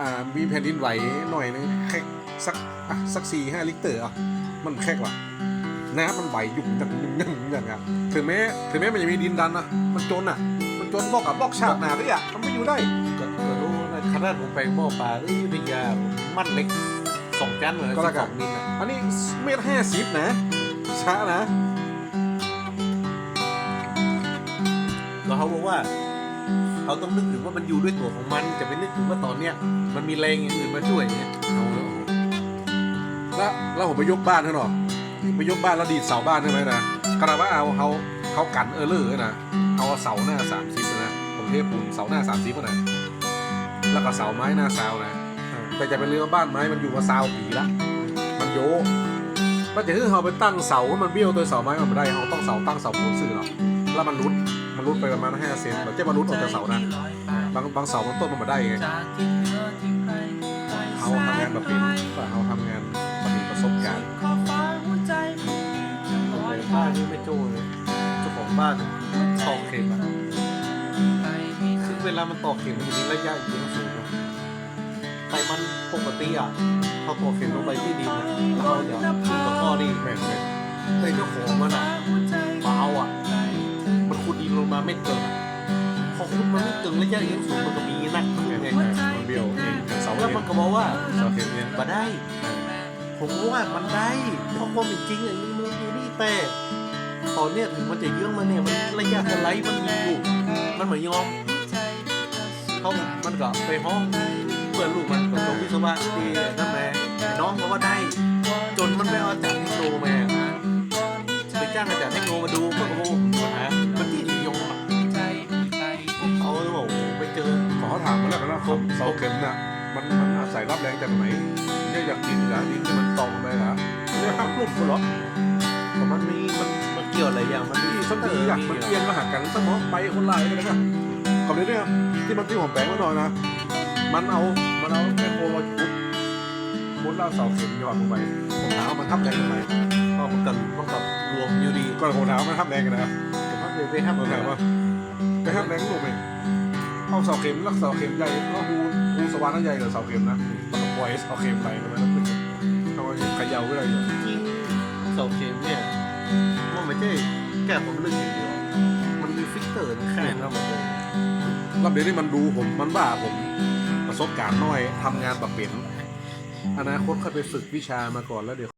อ่ามีแผ่นดินไหวหน่อยนึงแค่สักอะสักสี่ห้าลิตรอะมันแค่ว่ะน้ำมันไหวหยุ่งจังยุ่งยังอย่างอะถึงแม้ถึงแม้มันจะมีดินดันนะมันจนอะ มันจนบอกกับบอกฉากหนาด้วยอะมันไม่อยู่ได้ก็รู้นะขนาดผมไปหม้อปลาเอ้ยพยามันเล็กสองจานเหมือนก็แล้วกันองมิลนะอันนี้เมตรห้าสิบนะช้านะแล้วเขาบอกว่า เขาต้องนึกถึงว่ามันอยู่ด้วยตัวของมันจะไปนึกถึงว่าตอนเนี้ยมันมีแรงอย่างอื่นมาช่วยเงี้ยเอาแล้วแล้วผมไปยกบ้านให้หน่อยไปยกบ้านแล้วดีดเสาบ้านใช่ไหมนะกระว่าเอาเขาเขากันเออเลอร์นะเอาเสาหน้าสามสิบนะผมเทปูนเสาหน้าสามสิบนะแล้วก็เสาไม้หน้าซาวนะแต่จะเป็นเรือบ้านไม้มันอยู่มาซาวปีละมันโยกก็จะคือเขาไปตั้งเสาให้มันเบี้ยวตัวเสาไม้มันไม่ได้เขาต้องเสาตั้งเสาปูนสื่อหรอ แล้วมันรุดมันรุดไปประมาณห้าเซนมันจะมารุดออกจากเสานะบางบางเสามันต้นมันมาได้ไงเขาทำงานแบบเป็นแต่เขาทำงานแบบมีประสบการณ์ผมบ้านนี่ไม่โจ้เลยเจ้าของบ้านตอกเข็มอะคือเวลามันตอกเข็มมันจะมีระยะเอียงสูงอะแต่มันปกติอะเขาตอกเข็มลงไปที่ดินอะแล้วเขาจะขึ้นตะก้อนี่แม่งแม่งในเจ้าของมันอะ ขุดดินลงมาไม่เกินอะพอขุดมันไม่เกินระยะเอียงสูงมันก็มีนักขึ้นแม่งไงแม่งมันเบี้ยวเองเสาแล้วเองมันก็บอกว่าเสาเข็มเนี่ยมาได้ ผมว่ามันได้เพราะความเป็นจริงอย่างนี้มันอยู่นี่แต่ตอนเนี้ยถึงมันจะเยื่องมาเนี่ยมันระยะสไลด์มันมีอยู่มันเหมือนยอมเขามันก็ไปห้องเพื่อนลูกมันกับวิศวะที่นั่นแหละไอ้น้องเขาว่าได้ จนมันไปเอาอาจารย์เทคโนมาไปจ้างอาจารย์เทคโนมาดูเพื่อก็บอกาถามมาแล้วกันว่าเสาเข็มน่ะมันมันอาศัยรับแรงจากไหนเนี่ยอยากดินเหรอดินที่มันตองไปเหรอเนี่ยห้ามลุ่มกูเหรอของมันมีมันมันเกี่ยวอะไรอย่างมันมีที่สักทีอยากมันเอียงมาหากันสมองไปคนลายเลยนะกับเรื่องเนี้ยที่มันที่ผมแปลงมาหน่อยนะมันเอามันเอาแมคโครมาทุบมุดแล้วเสาเข็มหยอดลงไปผมถามว่ามันทับแรงทำไมก็มันกันมันกับรวมอยู่ดีก็ผมถามว่ามันทับแรงกันนะแต่ว่าไปทำผมอะไรถามวะว่าไปทับแรงลงไป เอาเสาเข็มแล้วเสาเข็มใหญ่แล้วฮูฮูสว่านนั่นใหญ่กว่าเสาเข็มนะมันก็ปล่อยเสาเข็มไปทำไมแล้วขึ้นเขาก็เขย่าขึ้นอะไรอยู่จริงเสาเข็มเนี่ยมันไม่ใช่แก้ผมลึกอย่างเดียวมันมีฟิกเตอร์แค่นั้นหมดเลยรอบเดี๋ยวนี้มันดูผมมันว่าผมประสบการณ์น้อยทำงานแบบเป็นอนาคตค่อยไปฝึกวิชามาก่อนแล้วเดี๋ยว